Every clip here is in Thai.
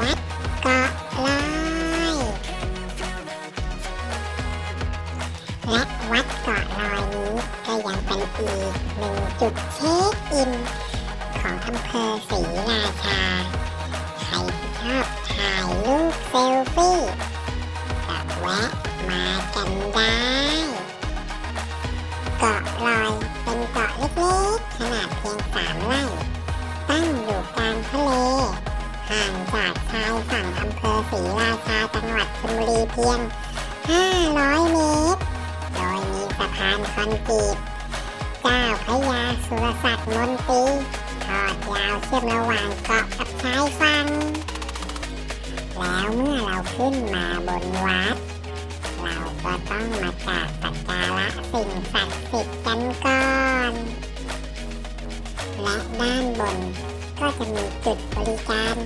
วั พียง 500 เมตร โดยมีสะพานคอนกรีตเจ้าพระยาสุรศักดิ์มนตรีทอดยาวเชื่อมระหว่างเกาะกับชายฝั่งแล้วเมื่อเราขึ้นมาบนวัด เราก็ต้องมากราบสักการะสิ่งศักดิ์สิทธิ์กันก่อน และด้านบนก็จะมีจุดบริการ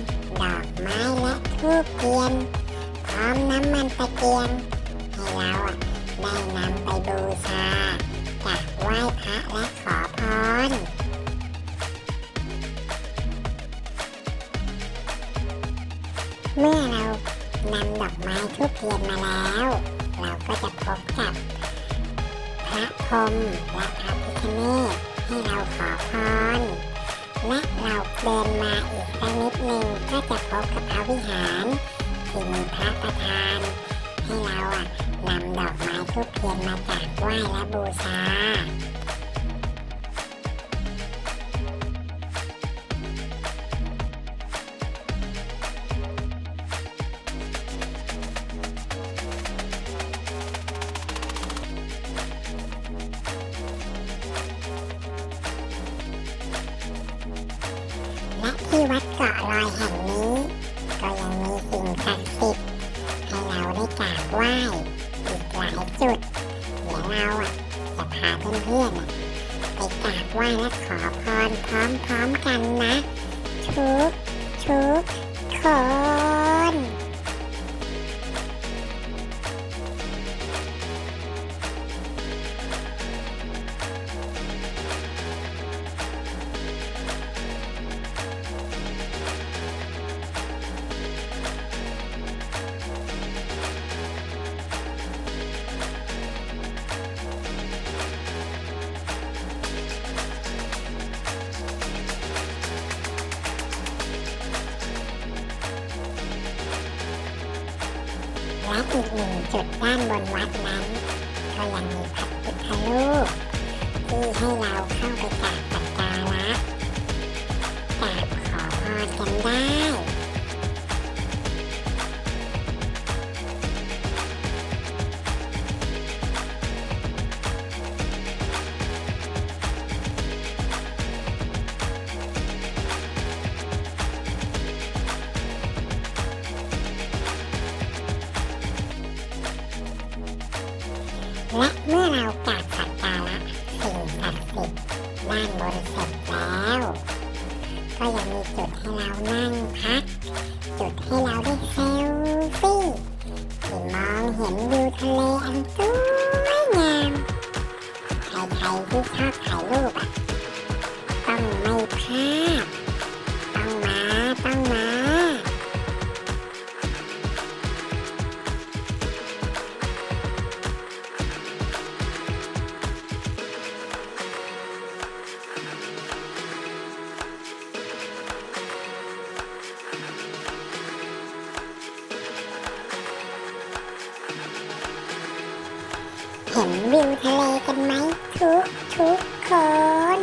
ดอกไม้และทูบเทียน ร้อมน้ำมันตะเกียง ให้เราอะได้นำไปบูชากราบไหว้พระและขอพรเมื่อเรานำดอกไม้ทูบเทียนมาแล้ว เราก็จะพบกับ พระพรหมและพระพิฆเนศให้เราขอพรและเราเดินมาอีกสักนิดหนึ่งก็จะพบกับพระวิหาร ที่มีพระประธานให้เราอะนำดอกไม้ทูบเทียนมากราบไหว้และบูชาและที่วัดเกาะลอยแห่ง และอีกหนึ่งจุดด้านบนวัดนั้น ก็ยังมีพระพุทธรูปที่ให้เราเข้าไปกราบสักการะกราบขอพรกันได้ ศักดิ์สิทธิ์ด้านบนเสร็จแล้ว ก็ยังมีจุดให้เรานั่งพัก จุดให้เราได้เซลฟี่ที่มองเห็นวิวทะเลอันสวยงามใครๆที่ชอบถ่ายรูปอะ ห็นวิวทะเลกันไหมทุกทุกคน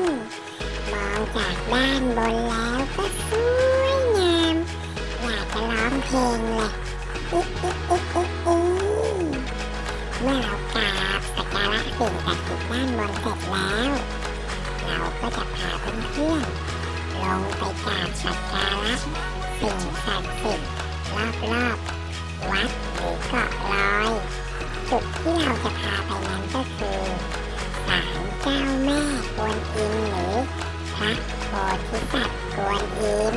มองจากด้านบนแล้วก็สวยงามอยากจะร้องเพลงเลยอึ๊กอึ๊กอึ๊กอึ๊กอึ๊กเมื่อเรากราบสักการะสิ่งศักดิ์สิทธิ์ด้านบนเสร็จแล้ว เราก็จะพาเพื่อนๆลงไปกราบสักการะสิ่งศักดิ์สิทธิ์รอบๆวัดหรือเกาะลอย จุดที่เราจะพาไปนั้นก็คือศาลเจ้าแม่กวนอิมหรือพระโพธิสัตว์กวนอิม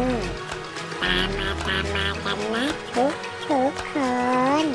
ตามมาตามมากันนะทุกทุกคน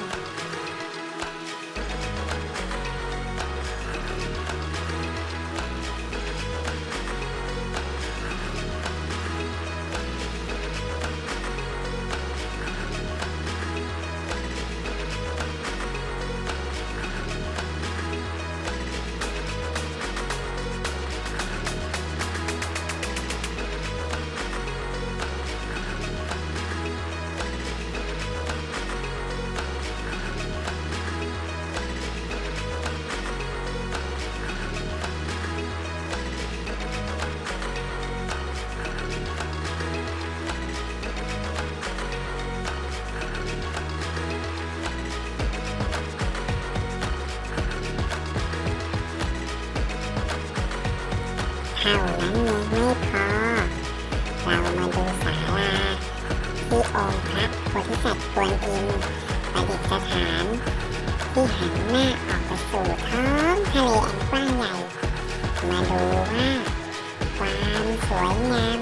านั้นยังไม่พอ เรามาดูศาลาที่องค์พระโพธิสัตว์กวนอิมประดิษฐาน ที่หันหน้าออกไปสู่ท้องทะเลอันกว้างใหญ่ มาดูว่าความสวยงาม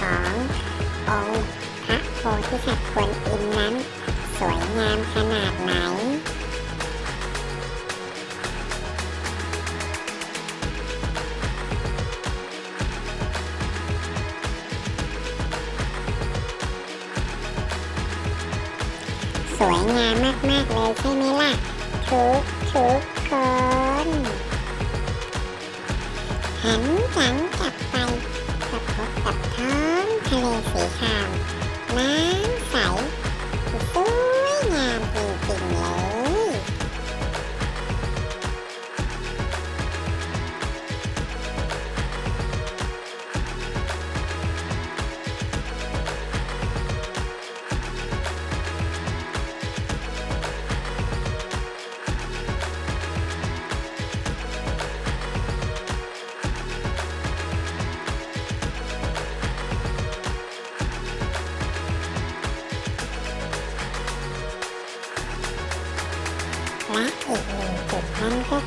ขององค์พระโพธิสัตว์กวนอิมนั้น สวยงามขนาดไหน วยงามมาก ๆ เลยใช่ไหมล่ะ ทุกทุกคนหันหลังกลับไปจะพบกับท้องทะเลสีขาวน้ำใส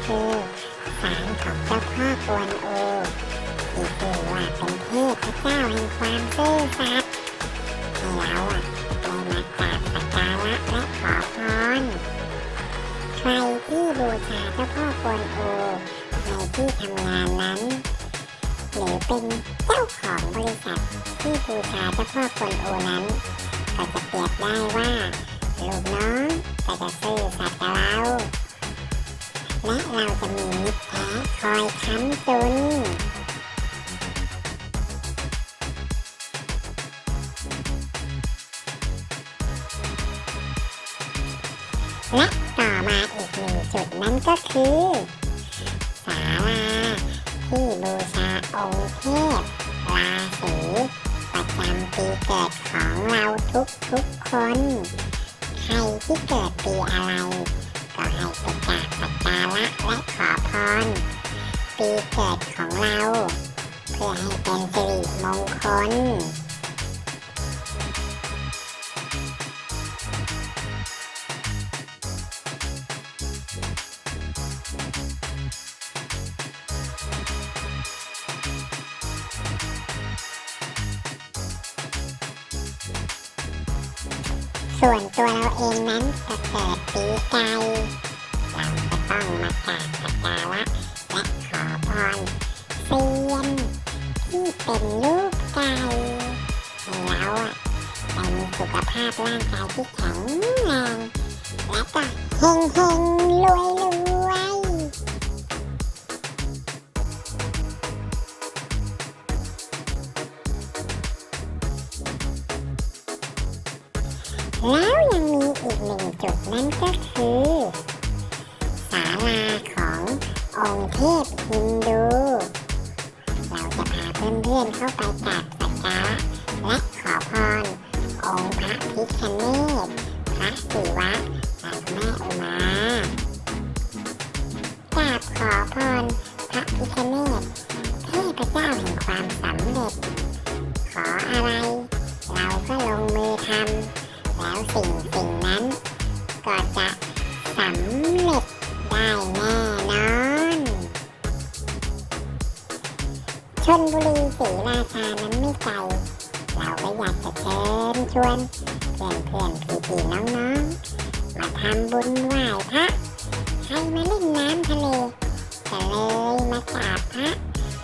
คือศาลของเจ้าพ่อกวนโอที่ถือว่าเป็นเทพเจ้าแห่งความซื่อสัตย์ให้เราอะได้มากราบสักการะและขอพรใครที่บูชาเจ้าพ่อกวนโอในที่ทำงานนั้น หรือเป็นเจ้าของบริษัทที่บูชาเจ้าพ่อกวนโอนั้น ก็จะเปรียบได้ว่าลูกน้องก็จะซื่อสัตย์กับเรา และเราจะมีมิตรแท้คอยค้ำจุนและต่อมาอีกหนึ่งจุดนั่นก็คือศาลาที่บูชาองค์เทพราศีประจำปีเกิดของเราทุกๆคน ใครที่เกิดปีอะไร ก็ให้ไปกาบสักการะและขอพร ปีเกิดของเรา เพื่อให้เป็นสิริมงคล ส่วนตัวเราเองนั้นก็เกิดปีไก่เราก็ต้องมากราบสักการะและขอพรเซียนที่เป็นลูกไก่ให้เราอะได้มีสุขภาพร่างกายที่แข็งแรงและก็เฮงเฮงรวยรวย นั่นก็คือศาลาขององค์เทพฮินดู เราจะพาเพื่อนๆเข้าไปกราบสักการะและขอพร องค์พระพิฆเนศพระศิวะและแม่อุมากราบขอพรพระพิฆเนศเทพเจ้าแห่งความสำเร็จ ขออะไร เราก็ลงมือทำแล้วสิ่งสิ่งนั้น ก็จะสำเร็จได้แน่นอนชนบุรีศรีราชานั้นไม่ไกล เราก็อยากจะเชิญชวนเพื่อนเพื่อนพี่พี่ๆน้องมาทำบุญไหว้พระให้มาเล่นน้ำทะเลก็เลยมากราบพระ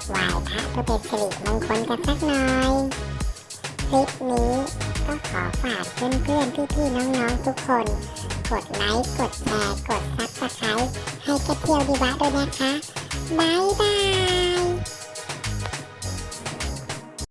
ไหว้พระเพื่อเป็นสิริมงคลกันสักหน่อยคลิปนี้ก็ขอฝากเพื่อนๆพี่ๆน้องๆทุกคน กดไลค์ กดแชร์ กดซับสไครต์ให้กระเที่ยวดีวะด้วยนะคะบายบาย